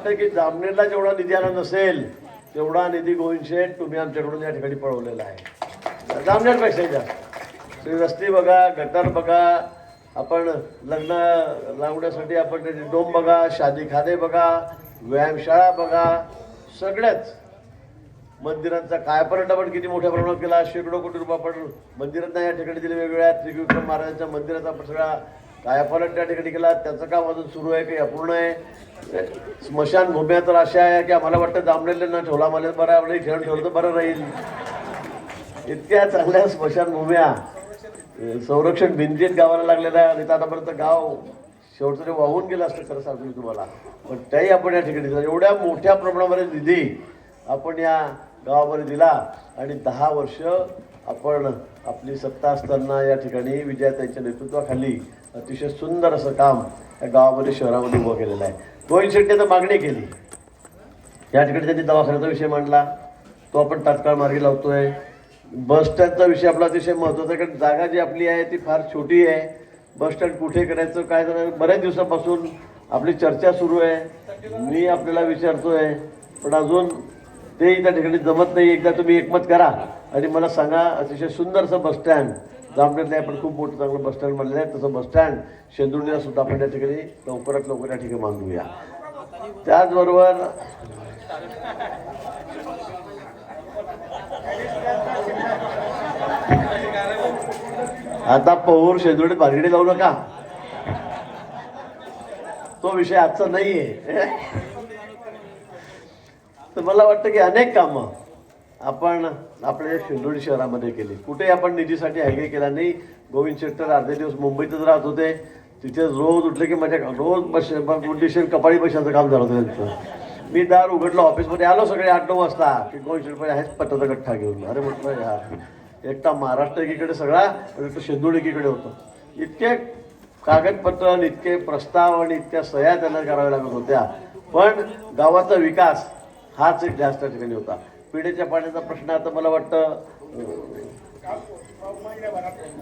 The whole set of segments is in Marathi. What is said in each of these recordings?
वाटतं की जामनेरला जेवढा निधी आला नसेल तेवढा निधी गोविंदशेठ तुम्ही आमच्याकडून या ठिकाणी पळवलेला आहे. जामनेरपेक्षाही जास्त. रस्ते बघा गटर बघा आपण लग्न लावण्यासाठी आपण डोम बघा शादी खाने बघा व्यायामशाळा बघा सगळ्याच मंदिरांचा कायापर्यंत आपण किती मोठ्या प्रमाणात केला शेकडो कोटी रुपये आपण मंदिरांना या ठिकाणी दिले वेगवेगळ्या त्रिविक्रम महाराजांच्या मंदिराचा आपण सगळा कायापालट त्या ठिकाणी केला. त्याचं काम अजून सुरू आहे काही अपूर्ण आहे. स्मशानभूम्या तर अशा आहे की आम्हाला वाटतं जांभलेल्यांना ठेवला मला बरं आपलं ठेवून ठेवलं तर बरं राहील. इतक्या चांगल्या स्मशानभूम्या भूम्या. संरक्षण भिंतीत गावाला लागलेल्या आहे आणि आतापर्यंत गाव शेवटचं ते वाहून गेलं असतं खरं सांगतो मी तुम्हाला. पण त्याही आपण या ठिकाणी दिला. एवढ्या मोठ्या प्रमाणामध्ये निधी आपण या गावामध्ये दिला. आणि दहा वर्ष आपण आपली सत्ता असताना या ठिकाणी विजयाताईच्या नेतृत्वाखाली अतिशय सुंदर असं काम या गावामध्ये शहरामध्ये उभं केलेलं आहे. रोहित शेट्टी तर मागणी केली. या ठिकाणी त्यांनी दवाखान्याचा विषय मांडला. तो आपण तात्काळ मार्गी लावतोय. बस स्टँडचा विषय आपला अतिशय महत्त्वाचा आहे कारण जागा जी आपली आहे ती फार छोटी आहे. बस स्टँड कुठे करायचं काय करायचं बऱ्याच दिवसापासून आपली चर्चा सुरू आहे. मी आपल्याला विचारतोय पण अजून तेही त्या ठिकाणी जमत नाही. एकदा तुम्ही एकमत करा. आणि मला सांगा अतिशय सुंदरसं बस स्टँड जामनेरला आपण खूप मोठं चांगलं बस स्टँड बनलेलं आहे. तसं बस स्टँड शेंदुर्णीला सुद्धा आपण त्या ठिकाणी लवकरात लवकर या ठिकाणी मागूया त्याचबरोबर आता पौर शेंदुर्डीत भानगडी लावू नका. तो विषय आजचा नाहीये. तर मला वाटतं की अनेक कामं आपण आपल्या शिंदोडी शहरामध्ये केली. कुठे आपण निधीसाठी हायगे केला नाही. गोविंद शेट्टर अर्धे दिवस मुंबईतच राहत होते. तिथे रोज उठले की माझ्या रोज बस बुद्धिशन कपाळी पैशाचं काम झालं होतं त्यांचं. मी दार उघडलं ऑफिसमध्ये. आलो सगळे आठ नऊ वाजता. की गोविंद शेट्टर आहेच पत्ता गठ्ठा घेऊन. अरे म्हटलं यार एकटा महाराष्ट्र एकीकडे सगळा आणि एकटा शेंदूर एकीकडे होतं. इतके कागदपत्र आणि इतके प्रस्ताव आणि इतक्या सह्या त्यांना कराव्या लागत होत्या. पण गावाचा विकास हाच एक जास्त ठिकाणी होता. पिण्याच्या पाण्याचा प्रश्न आता मला वाटतं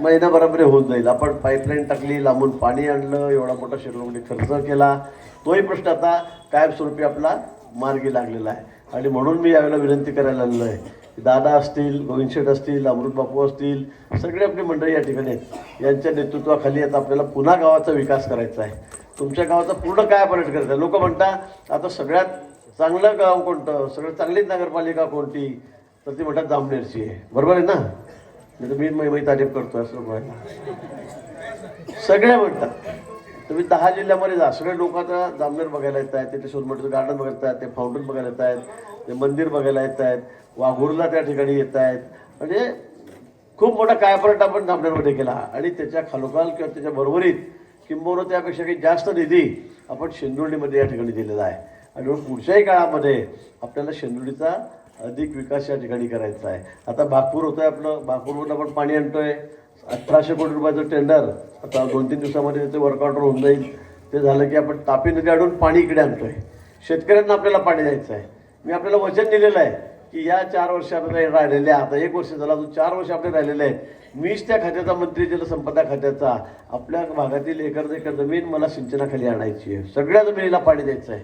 महिनाभरामध्ये होऊन जाईल. आपण पाईपलाईन टाकली लांबून पाणी आणलं एवढा मोठा शिरोमणी खर्च केला. तोही प्रश्न आता कायमस्वरूपी आपला मार्गी लागलेला आहे. आणि म्हणून मी यावेळेला विनंती करायला आलेलो आहे दादा असतील गोविंदशेठ असतील अमृत बापू असतील सगळे आपली मंडळी या ठिकाणी आहेत. यांच्या नेतृत्वाखाली आता आपल्याला पुन्हा गावाचा विकास करायचा आहे. तुमच्या गावाचा पूर्ण काय पर्यटन करायचं आहे. लोक म्हणतात आता सगळ्यात चांगलं गाव कोणतं? सगळं चांगलीच नगरपालिका कोणती? तर ती म्हणतात जामनेरची आहे. बरोबर आहे ना? नाही तर मी मी तारीफ करतो असं म्हणायला सगळे म्हणतात. तुम्ही दहा जिल्ह्यामध्ये जा. सगळे लोक आता जामनेर बघायला येत आहेत तिथे सोनमठचं गार्डन बघायला आहेत ते फाउंटन बघायला येत आहेत ते मंदिर बघायला येत आहेत वाघूरला त्या ठिकाणी येत आहेत म्हणजे खूप मोठा कायापर्यंत आपण जामनेरमध्ये केला. आणि त्याच्या खालोखाल किंवा त्याच्या बरोबरीत किंबहुना त्यापेक्षा काही जास्त निधी आपण शेंदुर्णीमध्ये या ठिकाणी दिलेला आहे. आणि पुढच्याही काळामध्ये आपल्याला शेंदुर्णीचा अधिक विकास या ठिकाणी करायचा आहे. आता भागपूर होतं आहे आपलं. बागपूरवरून आपण पाणी आणतो आहे अठराशे कोटी रुपयाचं टेंडर. आता दोन तीन दिवसामध्ये त्याचं वर्कआउट होऊन जाईल. ते झालं की आपण तापी नदी अडून पाणी इकडे आणतो आहे शेतकऱ्यांना आपल्याला पाणी द्यायचं आहे. मी आपल्याला वचन दिलेलं आहे की या चार वर्षामध्ये राहिलेल्या आता एक वर्ष झाला अजून चार वर्ष आपले राहिलेले आहेत. मीच त्या खात्याचा मंत्री जलसंपदा खात्याचा. आपल्या भागातील एकर एकर जमीन मला सिंचनाखाली आणायची आहे. सगळ्या जमिनीला पाणी द्यायचं आहे.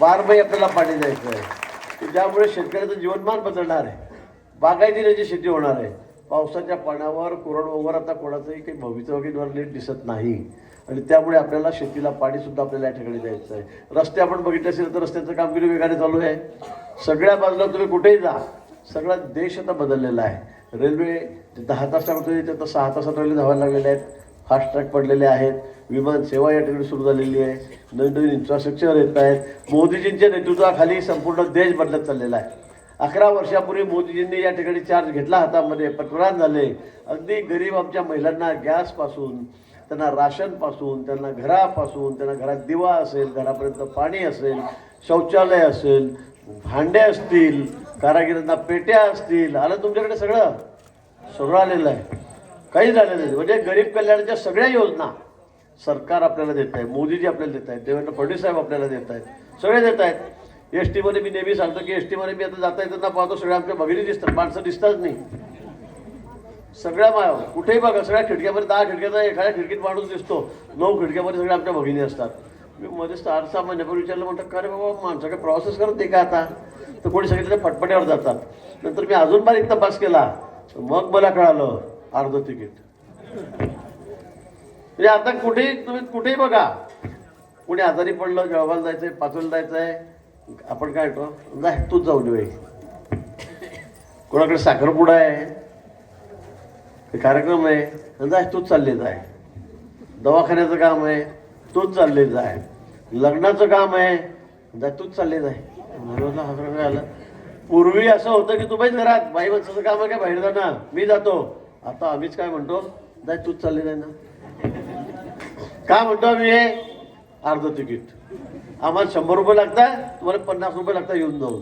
बारबाई आपल्याला पाणी द्यायचं आहे. ज्यामुळे शेतकऱ्याचं जीवनमान बदलणार आहे. बागायतीची शेती होणार आहे. पावसाच्या पाण्यावर कोरडवाहूवर आता कोणाचंही काही भवितव्य नीट दिसत नाही. आणि त्यामुळे आपल्याला शेतीला पाणीसुद्धा आपल्याला या ठिकाणी द्यायचं आहे. रस्ते आपण बघितले असेल तर रस्त्याचं कामगिरी वेगाने चालू आहे. सगळ्या बाजूला तुम्ही कुठेही जा. सगळा देश आता बदललेला आहे. रेल्वे दहा तास टाकत होती सहा तासात रेल्वे धावायला लागलेल्या आहेत. फास्ट ट्रॅक पडलेले आहेत. विमान सेवा या ठिकाणी सुरू झालेली आहे. नवीन नवीन इन्फ्रास्ट्रक्चर येत आहेत. मोदीजींच्या नेतृत्वाखाली संपूर्ण देश बदलत चाललेला आहे. अकरा वर्षापूर्वी मोदीजींनी या ठिकाणी चार्ज घेतला हातामध्ये पंतप्रधान झाले. अगदी गरीब आमच्या महिलांना गॅसपासून त्यांना राशनपासून त्यांना घरापासून त्यांना घरात दिवा असेल घरापर्यंत पाणी असेल शौचालय असेल भांडे असतील कारागिरांना पेट्या असतील आलं तुमच्याकडे सगळं? सगळं आलेलं आहे. काही झालेलं नाही. म्हणजे गरीब कल्याणाच्या सगळ्या योजना सरकार आपल्याला देत आहे मोदीजी आपल्याला देत आहेत देवेंद्र फडणवीस साहेब आपल्याला देत आहेत सगळे देत आहेत. एस टीमध्ये मी नेहमी सांगतो की एस टीमध्ये मी आता जाता येताना पाहतो सगळ्या आमच्या भगिनी दिसतात माणसं दिसतात नाही. सगळ्या मा कुठेही बघा सगळ्या खिडक्यामध्ये दहा खिडक्याचा एखाद्या खिडकीत माणूस दिसतो नऊ खिडक्यामध्ये सगळ्या आमच्या भगिनी असतात. मी मध्ये चार सहा महिन्यापूर्वी विचारलं म्हणतात का रे बाबा माणसं काय प्रोसेस करत नाही का आता? तर कोणी सांगितलं फटफट्यावर जातात. नंतर मी अजून बारीक तपास केला. मग मला कळालं अर्ध तिकीट म्हणजे आता कुठेही तुम्ही कुठेही बघा. कुणी आजारी पडलं जळगावला जायचंय पाचोला जायचंय आपण काय म्हणतो जाय तूच जाऊन ये कोणाकडे साखरपुडा आहे? कार्यक्रम आहे? जाय तूच चालले जाय. दवाखान्याचं काम आहे? तूच चालले जाय. लग्नाचं काम आहे? जाय तूच चालले जाय. म्हणून हा प्रकार पूर्वी असं होतं की तू बाईच घरात बाई माणसाचं काम आहे काय? बाहेर जाणार. मी जातो. आता आम्हीच काय म्हणतो? नाही तूच चालले नाही ना. काय म्हणतो आम्ही हे? अर्ध तिकीट. आम्हाला शंभर रुपये लागतात तुम्हाला पन्नास रुपये लागतात येऊन जाऊन.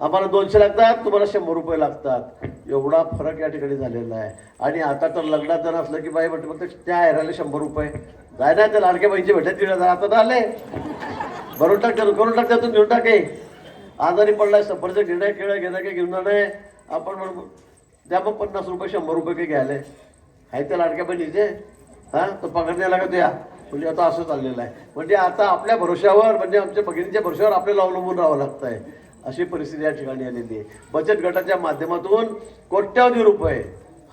आम्हाला दोनशे लागतात तुम्हाला शंभर रुपये लागतात. एवढा फरक या ठिकाणी झालेला आहे. आणि आता तर लग्नात जर असलं की बाई म्हणते फक्त त्या हेरायला शंभर रुपये. जाय ना त्या लाडक्या बहिणीचे भेटत दीड आता आले. भरून टाक करून टाक त्यातून घेऊन टाके आजारी पडलाय सफरचं घेणं खेळ घेणं काही घेऊन नाही आपण म्हणू द्या मग पन्नास रुपये शंभर रुपये काही घ्यायला आहे. त्या लाडक्या बहिणीचे. हां तो पगार द्यायला का द्या म्हणजे आता असं चाललेलं आहे. म्हणजे आता आपल्या भरोश्यावर म्हणजे आमच्या भगिनीच्या भरोश्यावर आपल्याला अवलंबून राहावं लागतं आहे अशी परिस्थिती या ठिकाणी आलेली आहे. बचत गटाच्या माध्यमातून कोट्यावधी रुपये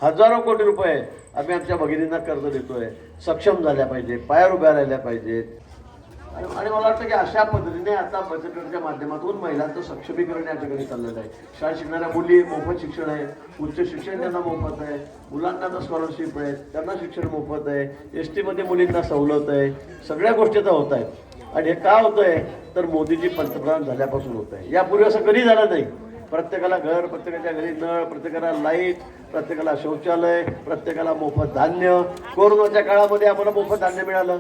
हजारो कोटी रुपये आम्ही आमच्या भगिनींना कर्ज देतोय. सक्षम झाल्या पाहिजे पायावर उभ्या राहिल्या पाहिजेत. आणि आणि मला वाटतं की अशा पद्धतीने आता बचत गटाच्या माध्यमातून महिलांचं सक्षमीकरण या ठिकाणी चाललेलं आहे. शाळेत शिकणाऱ्या मुली मोफत शिक्षण आहे. उच्च शिक्षण त्यांना मोफत आहे. मुलांना आता स्कॉलरशिप आहे. त्यांना शिक्षण मोफत आहे. एस टीमध्ये मुलींना सवलत आहे. सगळ्या गोष्टी आता होत आहेत. आणि हे का होतं आहे? तर मोदीजी पंतप्रधान झाल्यापासून होत आहे. यापूर्वी असं कधी झालं नाही. प्रत्येकाला घर प्रत्येकाच्या घरी नळ प्रत्येकाला लाइट प्रत्येकाला शौचालय प्रत्येकाला मोफत धान्य. कोरोनाच्या काळामध्ये आम्हाला मोफत धान्य मिळालं.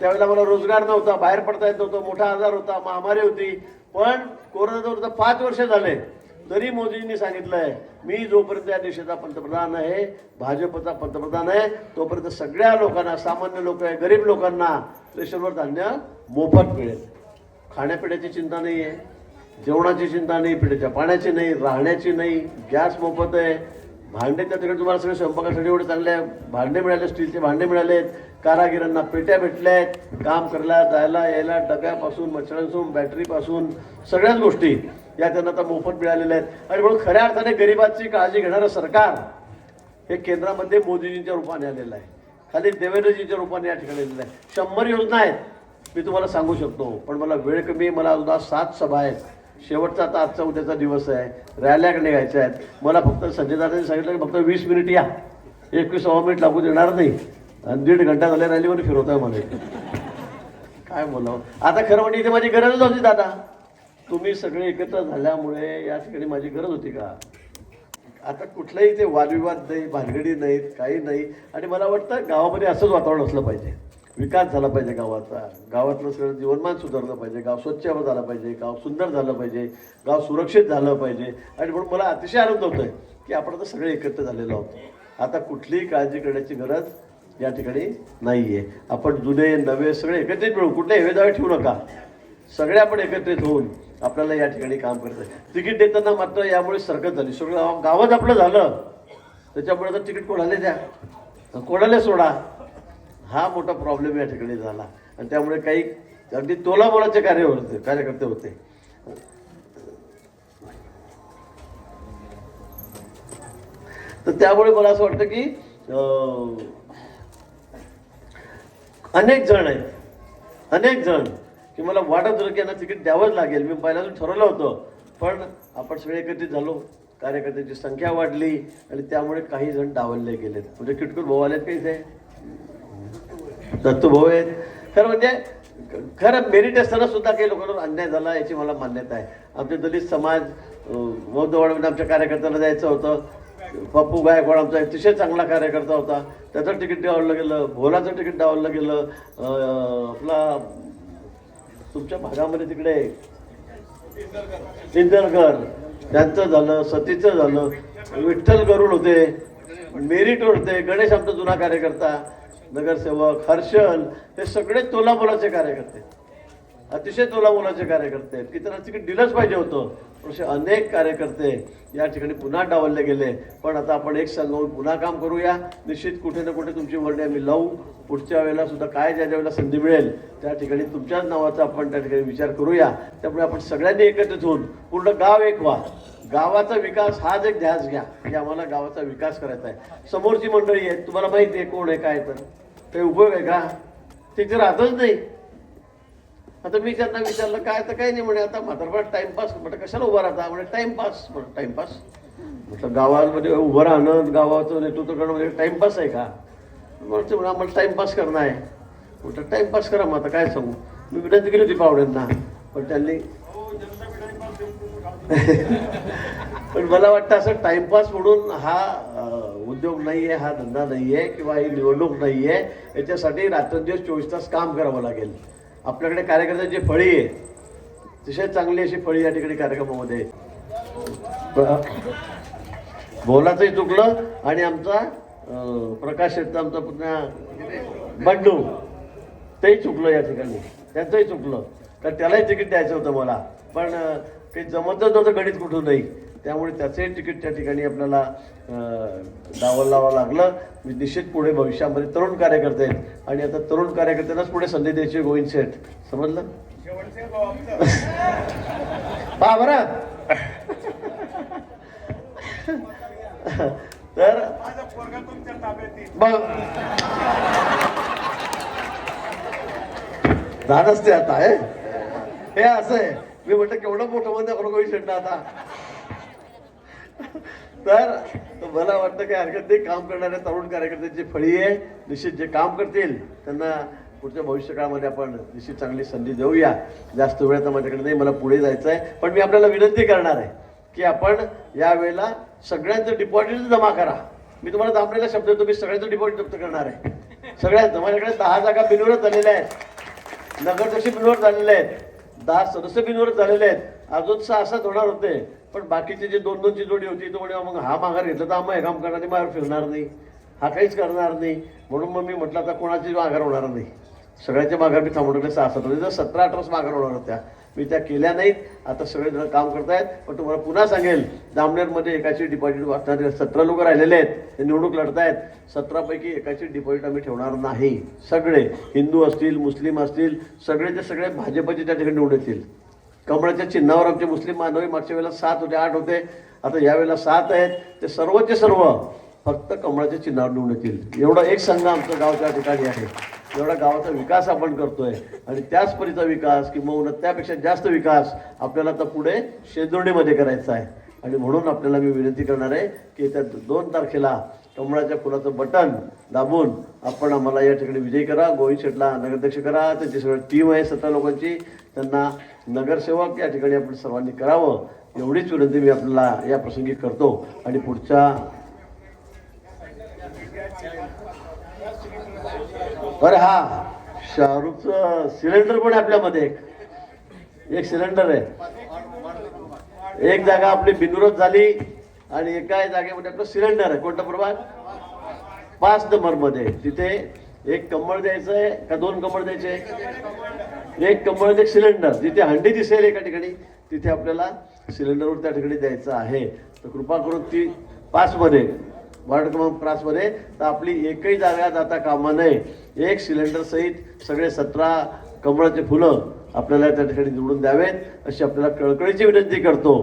त्यावेळेला मला रोजगार नव्हता बाहेर पडता येत नव्हतं मोठा आजार होता महामारी होती. पण कोरोनाचा होता पाच वर्ष झाले तरी मोदींनी आहे मी जोपर्यंत या देशाचा पंतप्रधान आहे भाजपचा पंतप्रधान आहे तोपर्यंत सगळ्या लोकांना सामान्य लोक आहे गरीब लोकांना रेशनवर धान्य मोफत मिळेल. खाण्यापिण्याची चिंता नाही आहे जेवणाची चिंता नाही पिण्याच्या पाण्याची नाही राहण्याची नाही गॅस मोफत आहे. भांडे त्या तुम्हाला सगळे स्वयंपाकासाठी एवढे चांगले भांडे मिळाले स्टीलचे भांडे मिळालेत कारागिरांना पेट्या भेटल्या आहेत काम करायला जायला यायला डब्यापासून मच्छरांपासून बॅटरीपासून सगळ्याच गोष्टी या त्यांना आता मोफत मिळालेल्या आहेत. आणि म्हणून खऱ्या अर्थाने गरिबाची काळजी घेणारं सरकार हे केंद्रामध्ये मोदीजींच्या रूपाने आलेलं आहे. खाली देवेंद्रजींच्या रूपाने या ठिकाणी आलेलं आहे. शंभर योजना आहेत. मी तुम्हाला सांगू शकतो पण मला वेळ कमी मला अजून सात सभा आहेत. शेवटचा आता आजचा उद्याचा दिवस आहे. रॅल्या निघायच्या आहेत. मला फक्त संजय दादांनी सांगितलं की फक्त वीस मिनिट या. एकवीस सव्वा मिनिट लागू देणार नाही. आणि दीड घंटा झाल्या रॅलीमध्ये फिरवतोय मला काय बोलावं? आता खरं म्हणजे इथे माझी गरजच होती दादा. तुम्ही सगळे एकत्र झाल्यामुळे या ठिकाणी माझी गरज होती का? आता कुठलाही ते वादविवाद नाही भानगडी नाहीत काही नाही. आणि मला वाटतं गावामध्ये असंच वातावरण असलं पाहिजे. विकास झाला पाहिजे गावाचा. गावातलं सगळं जीवनमान सुधारलं पाहिजे. गाव स्वच्छ झालं पाहिजे. गाव सुंदर झालं पाहिजे. गाव सुरक्षित झालं पाहिजे. आणि म्हणून मला अतिशय आनंद होतोय की आपण आता सगळे एकत्र झालेलो आहोत. आता कुठलीही काळजी करण्याची गरज या ठिकाणी नाही आहे आपण जुने नवे सगळे एकत्रित मिळू कुठले हेवे दावे ठेवू नका. सगळे आपण एकत्रित होऊन आपल्याला या ठिकाणी काम करत आहे. तिकीट देताना मात्र यामुळे सरकत झाली. सगळं गावच आपलं झालं. त्याच्यामुळे तर तिकीट कोणाला द्या? कोणाला सोडा? हा मोठा प्रॉब्लेम या ठिकाणी झाला. आणि त्यामुळे काही अगदी तोलामोलाचे कार्य होते कार्यकर्ते होते. तर त्यामुळे मला असं वाटतं की अनेक जण आहेत. अनेक जण की मला वाटत होतं की यांना तिकीट द्यावंच लागेल. मी पहिल्यांदा ठरवलं होतं. पण आपण सगळे एकत्रित झालो. कार्यकर्त्यांची संख्या वाढली. आणि त्यामुळे काही जण डावलले गेलेत. म्हणजे किटकुट भाऊ आलेत काही ते दत्तूभाऊ आहेत खरं म्हणजे खरं मेरिट असताना सुद्धा काही लोकांवर अन्याय झाला याची मला मान्यता आहे. आमचे दलित समाज अं, आमच्या कार्यकर्त्याला जायचं होतं. पप्पू गायकवाड आमचा अतिशय चांगला कार्यकर्ता होता. त्याचं तिकीट डावललं गेलं भोलाचं तिकीट डावललं गेलं. आपला तुमच्या भागामध्ये तिकडे इंदरकर त्यांचं झालं सतीचं झालं. विठ्ठल गरुड होते. मेरिटवर होते गणेश आमचा जुना कार्यकर्ता. नगरसेवक हर्षल हे सगळे तोलामोलाचे कार्यकर्ते. अतिशय तोलामोलाचे कार्यकर्ते आहेत. की त्यांना तिकीट दिलंच पाहिजे होतं. असे अनेक कार्यकर्ते या ठिकाणी पुन्हा डावलले गेले. पण आता आपण एक संघ पुन्हा काम करूया. निश्चित कुठे ना कुठे तुमची वर्णी आम्ही लावू. पुढच्या वेळेला सुद्धा काय ज्या ज्या वेळेला संधी मिळेल त्या ठिकाणी तुमच्याच नावाचा आपण त्या ठिकाणी विचार करूया. त्यामुळे आपण सगळ्यांनी एकत्रित होऊन पूर्ण गाव एक व्हा. गावाचा विकास हाच एक ध्यास घ्या. की आम्हाला गावाचा विकास करायचा आहे. समोरची मंडळी आहे तुम्हाला माहिती आहे कोण आहे काय तर. काही उपयोग आहे का? तिथे राहतच नाही. आता मी त्यांना विचारलं काय तर काही नाही म्हणे आता म्हातारपण टाइमपास म्हटलं कशाला उभा राहता? म्हणे टाइमपास म्हटलं टाइमपास म्हटलं गावामध्ये उभं राहणं गावाचं नेतृत्व करणं म्हणजे टाइमपास आहे का? म्हणते म्हणे आम्हाला टाइमपास करणं आहे. म्हटलं टाइमपास करा मग आता काय सांगू? मी विनंती केली होती पावड्यांना पण त्यांनी पण मला वाटतं असं टाइमपास म्हणून हा उद्योग नाही आहे हा धंदा नाही आहे किंवा ही निवडणूक नाही आहे याच्यासाठी रात्रंदिवस चोवीस तास काम करावं लागेल. आपल्याकडे कार्यकर्त्यांची फळी आहे. अतिशय चांगली अशी फळी या ठिकाणी कार्यक्रमामध्ये बोलाचंही चुकलं आणि आमचा प्रकाश शेट्टी आमचा पुन्हा बंडू तेही चुकलं या ठिकाणी. त्यांचंही चुकलं. तर त्यालाही तिकीट द्यायचं होतं मला. पण ते जमतच नव्हतं गणित कुठूनही. त्यामुळे त्याचंही तिकीट त्या ठिकाणी आपल्याला अं, लावावं लागलं. मी निश्चित पुढे भविष्यामध्ये तरुण कार्यकर्ते आहेत. आणि आता तरुण कार्यकर्त्यांनाच पुढे संधी द्यायची गोविंद शेठ समजलं? पहा बरं. तर मग असते आता आहे हे असं आहे. मी म्हटलं केवढं मोठं म्हणजे गोविंद शेठ आता? तर मला वाटतं की हरकत नाही काम करणाऱ्या तरुण कार्यकर्त्यांची फळी आहे निश्चित जे काम करतील त्यांना पुढच्या भविष्यकाळामध्ये आपण निश्चित चांगली संधी देऊया. जास्त वेळ तर माझ्याकडे नाही मला पुढे जायचं आहे पण मी आपल्याला विनंती करणार आहे की आपण यावेळेला सगळ्यांचं डिपॉझिट जमा करा. मी तुम्हाला दाबलेला शब्द येतो मी सगळ्यांचं डिपॉझिट जप्त करणार आहे. सगळ्यांचं माझ्याकडे दहा जागा बिनविरोध झालेल्या आहेत. नगरदर्शक बिनवर झालेल्या आहेत. दहा सदस्य झालेले आहेत. अजून सहा सात होणार होते. पण बाकीचे जे दोन दोनची जोडी होती तो म्हणे मग हा माघार घेतला तर आम्हाला हे काम करणार नाही माघार फिरणार नाही. हा काहीच करणार नाही. म्हणून मग मी म्हटलं आता कोणाची माघार होणार नाही? सगळ्याच्या माघार मी थांबवून टाकले सहा सात होते सतरा अठराच माघार होणार होत्या. मी त्या केल्या नाहीत. आता सगळे जण काम करतायत. पण तुम्हाला पुन्हा सांगेल जामनेरमध्ये एकाची डिपॉझिट वाचणारे सतरा लोक राहिलेले आहेत ते निवडणूक लढतायत. सतरापैकी एकाची डिपॉझिट आम्ही ठेवणार नाही. सगळे हिंदू असतील मुस्लिम असतील सगळेचे सगळे भाजपचे त्या ठिकाणी निवडून येतील. कमळाच्या चिन्हावर आमचे मुस्लिम मानवी मागच्या वेळेला सात होते आठ होते. आता यावेळेला सात आहेत. ते सर्वचे सर्व फक्त कमळाच्या चिन्हावर निवडून येतील. एवढा एक संघ आमचं गाव त्या ठिकाणी आहे. एवढा गावाचा विकास आपण करतोय. आणि त्याच परीचा विकास किंवा त्यापेक्षा जास्त विकास आपल्याला आता पुढे शेंदुर्णीमध्ये करायचा आहे. आणि म्हणून आपल्याला मी विनंती करणार आहे की त्या दोन तारखेला कमळाच्या फुलाचं बटन दाबून आपण आम्हाला या ठिकाणी विजय करा गोविंद शेटला नगराध्यक्ष करा त्याची सगळी टीम आहे सतरा लोकांची. त्यांना नगरसेवक या ठिकाणी आपण सर्वांनी करावं. एवढीच विनंती मी आपल्याला या प्रसंगी करतो. आणि पुढच्या बरं हा. शाहरुखचं सिलेंडर पण आहे आपल्यामध्ये एक. एक सिलेंडर आहे. एक जागा आपली बिनविरोध झाली आणि एका जागेमध्ये आपलं सिलेंडर आहे. कोणता प्रभाग? पाच नंबरमध्ये तिथे एक कंबळ द्यायचं आहे का दोन कंबळ द्यायचे एक कंबळ एक सिलेंडर. जिथे हंडी दिसेल एका ठिकाणी तिथे आपल्याला सिलेंडरवर त्या ठिकाणी द्यायचं आहे. तर कृपा करून ती पाच मध्ये वार्ड क्रमांक तर आपली एकही जागा जाता कामा नये. एक सिलेंडर सहित सगळे सतरा कमळाचे फुलं आपल्याला त्या ठिकाणी निवडून द्यावेत. अशी आपल्याला कळकळीची विनंती करतो.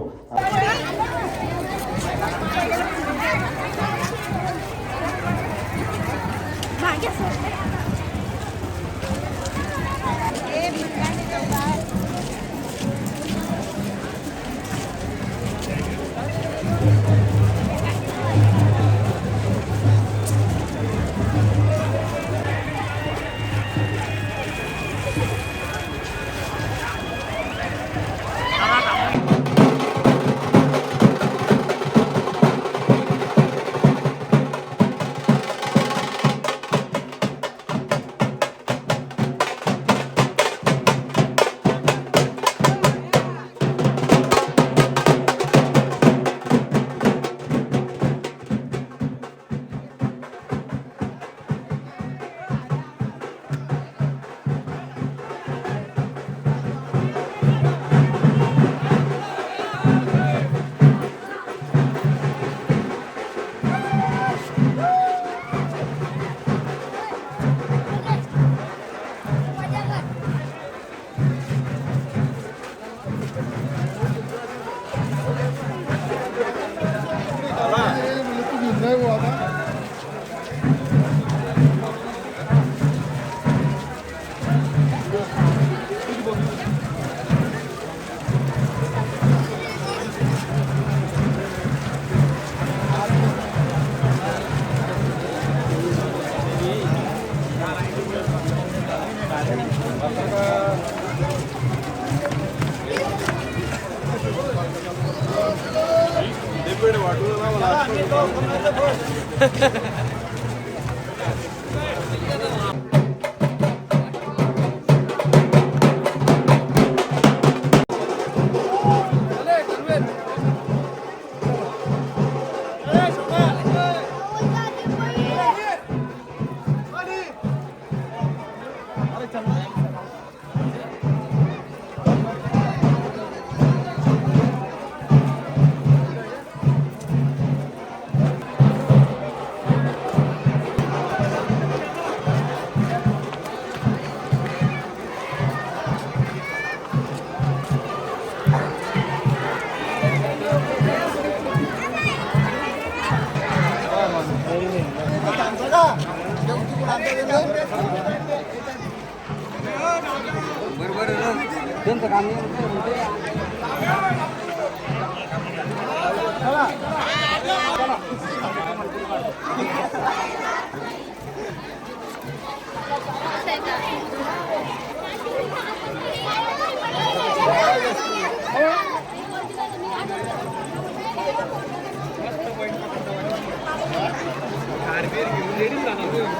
Kardeşim derin lan alıyorum.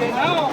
Genau.